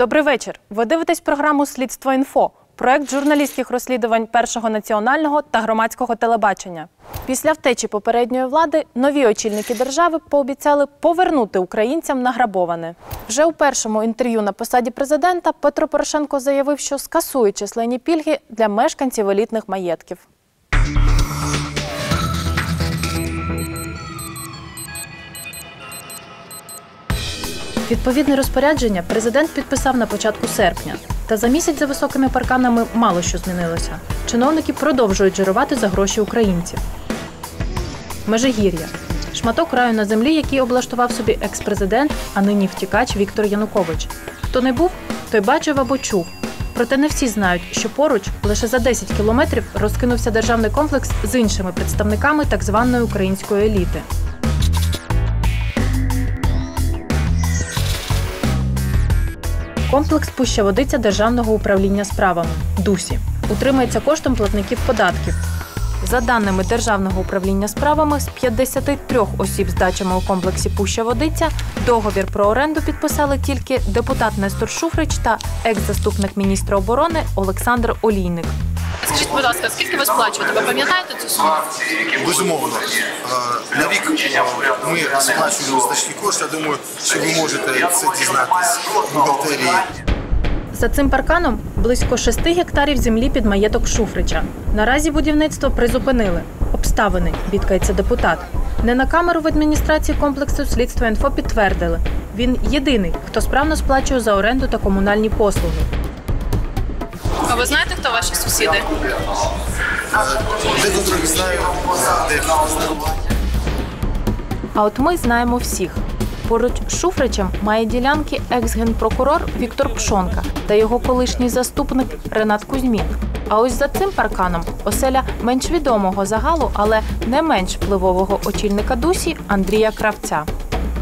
Добрий вечір. Ви дивитесь програму Слідство інфо. Проект журналістських розслідувань першого національного та громадського телебачення. Після втечі попередньої влади нові очільники держави пообіцяли повернути українцям награбоване. Вже у першому інтерв'ю на посаді президента Петро Порошенко заявив, що скасує численні пільги для мешканців елітних маєтків. Відповідне розпорядження президент підписав на початку серпня. Та за місяць за високими парканами мало що змінилося. Чиновники продовжують жирувати за гроші українців. Межигір'я шматок раю на землі, який облаштував собі екс-президент, а нині втікач Віктор Янукович. Хто не був, той бачив або чув. Проте не всі знають, що поруч лише за 10 кілометрів розкинувся державний комплекс з іншими представниками так званої української еліти. Комплекс Пуща Водиця Державного управління справами ДУСі утримується коштом платників податків. За даними Державного управління справами, з 53 осіб з дачами у комплексі Пуща Водиця договір про оренду підписали тільки депутат Нестор Шуфрич та екс-заступник міністра оборони Олександр Олійник. Скажіть, будь ласка, скільки ви сплачуєте? Ви пам'ятаєте цю суму? Безумовно, Е, на рік ми сплачуємо значні кошти. Я думаю, що ви можете це дізнатись в бухгалтерії. За цим парканом близько 6 гектарів землі під маєток Шуфрича. Наразі будівництво призупинили. Обставини, бідкається депутат. Не на камеру в адміністрації комплексу слідства інфо підтвердили. Він єдиний, хто справно сплачує за оренду та комунальні послуги. А ви знаєте, хто ваші сусіди? А от ми знаємо всіх. Поруч з Шуфричем має ділянки екс-генпрокурор Віктор Пшонка та його колишній заступник Ренат Кузьмін. А ось за цим парканом оселя менш відомого загалу, але не менш впливового очільника Дусі Андрія Кравця.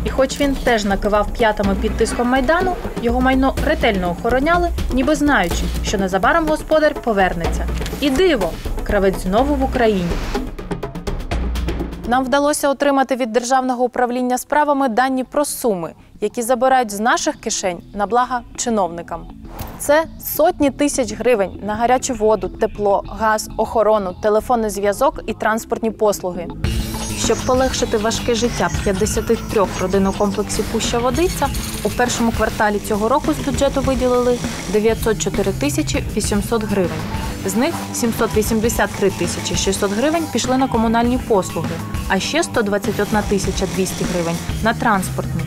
І хоч він теж накивав п'ятами під тиском майдану, його майно ретельно охороняли, ніби знаючи, що незабаром господар повернеться. І диво, кравець знову в Україні. Нам вдалося отримати від державного управління справами дані про суми, які забирають з наших кишень на блага чиновникам. Це сотні тисяч гривень на гарячу воду, тепло, газ, охорону, телефонний зв'язок і транспортні послуги. Щоб полегшити важке життя 53 родин у комплексі Пуща Водиця, у першому кварталі цього року з бюджету виділили 904 тисячі 800 гривень. З них 783 тисячі 600 гривень пішли на комунальні послуги, а ще 121 тисяча 200 гривень на транспортні.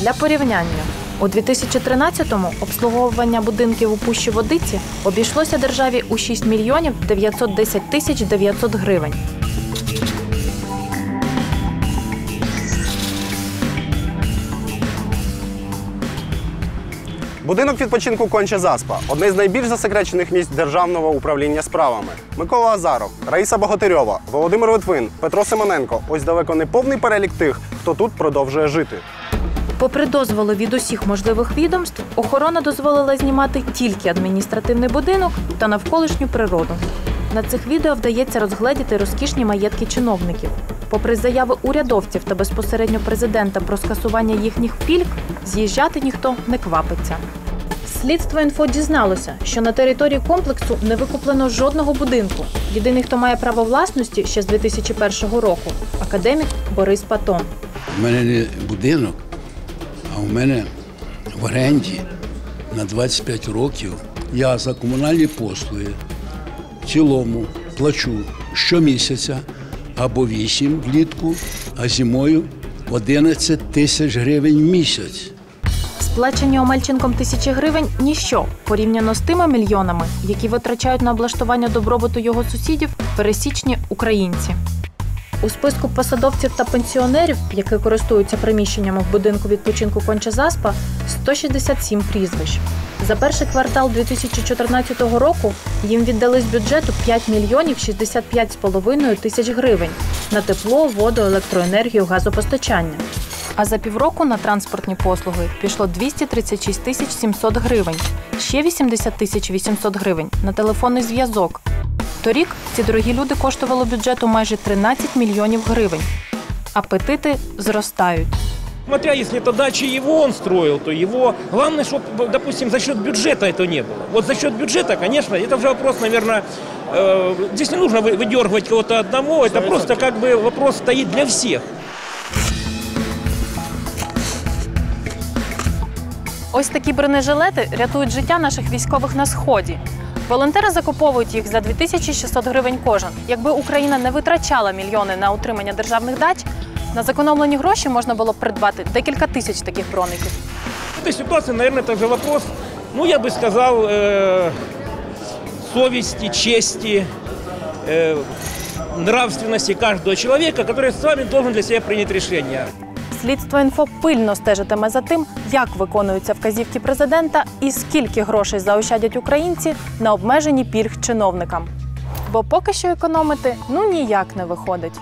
Для порівняння, у 2013-му обслуговування будинків у Пущі Водиці обійшлося державі у 6 мільйонів 910 тисяч 900 гривень. Будинок відпочинку Конча Заспа одне з найбільш засекречених місць державного управління справами. Микола Азаров, Раїса Богатирьова, Володимир Литвин, Петро Симоненко. Ось далеко не повний перелік тих, хто тут продовжує жити. Попри дозволи від усіх можливих відомств, охорона дозволила знімати тільки адміністративний будинок та навколишню природу. На цих відео вдається розгледіти розкішні маєтки чиновників. Попри заяви урядовців та безпосередньо президента про скасування їхніх пільг, з'їжджати ніхто не квапиться. Слідство інфо дізналося, що на території комплексу не викуплено жодного будинку. Єдиний, хто має право власності ще з 2001 року академік Борис Патон. У мене не будинок, а у мене в оренді на 25 років. Я за комунальні послуги в цілому плачу щомісяця або 8 влітку, а зимою 11 тисяч гривень в місяць. Сплачені Омельченком тисячі гривень ніщо порівняно з тими мільйонами, які витрачають на облаштування добробуту його сусідів пересічні українці. У списку посадовців та пенсіонерів, які користуються приміщеннями в будинку відпочинку Конча Заспа, 167 прізвищ. За перший квартал 2014 року їм віддали з бюджету 5 мільйонів 65,5 тисяч гривень на тепло, воду, електроенергію, газопостачання. А за півроку на транспортні послуги пішло 236 тисяч 700 гривень, ще 80 тисяч 800 гривень на телефонний зв'язок. Торік ці дорогі люди коштували бюджету майже 13 мільйонів гривень. Апетити зростають. Смотря, если это дача его он строил, то его... Главное, чтобы, допустим, за счет бюджета это не было. Вот за счет бюджета, конечно, это уже вопрос, наверное, э, здесь не нужно вы- выдергивать кого-то одного, это просто как бы вопрос стоит для всех. Ось такі бронежилети рятують життя наших військових на сході. Волонтери закуповують їх за 2600 гривень кожен. Якби Україна не витрачала мільйони на утримання державних дач, на зекономлені гроші можна було б придбати декілька тисяч таких броників. В этой ситуации, наверное, это же вопрос, ну, я бы сказал, э, совести, чести, э, нравственности каждого человека, который с вами должен для себя принять решение. Слідство інфо пильно стежитиме за тим, як виконуються вказівки президента і скільки грошей заощадять українці на обмежені пільг чиновникам. Бо поки що економити ну ніяк не виходить.